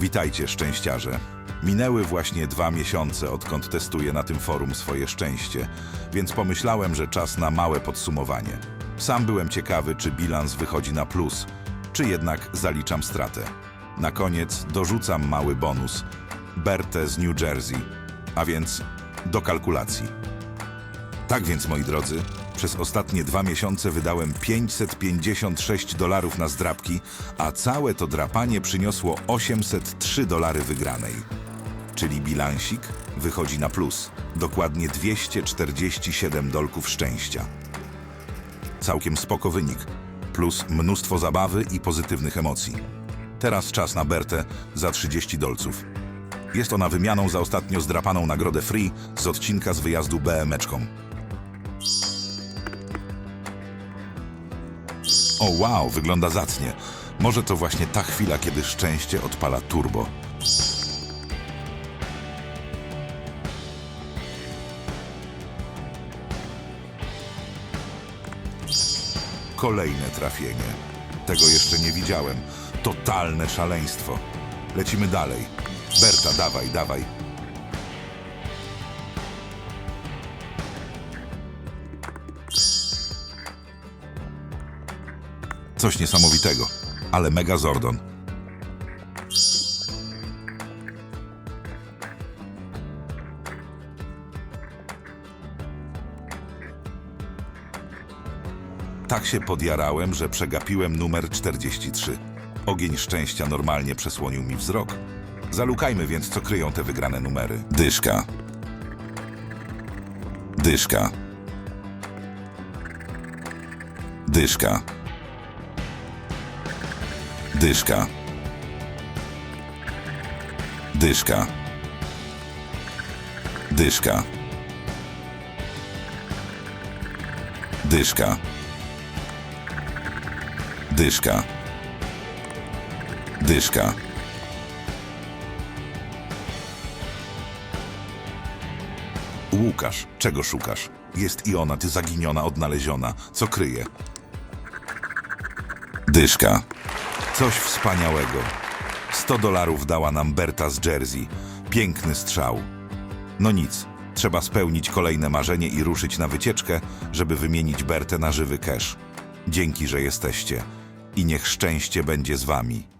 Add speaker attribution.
Speaker 1: Witajcie, szczęściarze. Minęły właśnie dwa miesiące, odkąd testuję na tym forum swoje szczęście, więc pomyślałem, że czas na małe podsumowanie. Sam byłem ciekawy, czy bilans wychodzi na plus, czy jednak zaliczam stratę. Na koniec dorzucam mały bonus. Bertę z New Jersey, a więc do kalkulacji. Tak więc, moi drodzy, przez ostatnie dwa miesiące wydałem 556 dolarów na zdrabki, a całe to drapanie przyniosło 803 dolary wygranej. Czyli bilansik wychodzi na plus. Dokładnie 247 dolków szczęścia. Całkiem spoko wynik. Plus mnóstwo zabawy i pozytywnych emocji. Teraz czas na Bertę za 30 dolców. Jest ona wymianą za ostatnio zdrapaną nagrodę free z odcinka z wyjazdu BM-eczką. O wow, wygląda zacnie. Może to właśnie ta chwila, kiedy szczęście odpala turbo. Kolejne trafienie. Tego jeszcze nie widziałem. Totalne szaleństwo. Lecimy dalej. Berta, dawaj, dawaj. Coś niesamowitego, ale mega Zordon. Tak się podjarałem, że przegapiłem numer 43. Ogień szczęścia normalnie przesłonił mi wzrok. Zalukajmy więc, co kryją te wygrane numery. Dyszka. Dyszka. Dyszka. Dyszka. Dyszka. Dyszka. Dyszka. Dyszka. Dyszka. Łukasz, czego szukasz? Jest i ona, ty zaginiona, odnaleziona. Co kryje? Dyszka. Coś wspaniałego. 100 dolarów dała nam Berta z Jersey. Piękny strzał. No nic, trzeba spełnić kolejne marzenie i ruszyć na wycieczkę, żeby wymienić Bertę na żywy cash. Dzięki, że jesteście. I niech szczęście będzie z wami.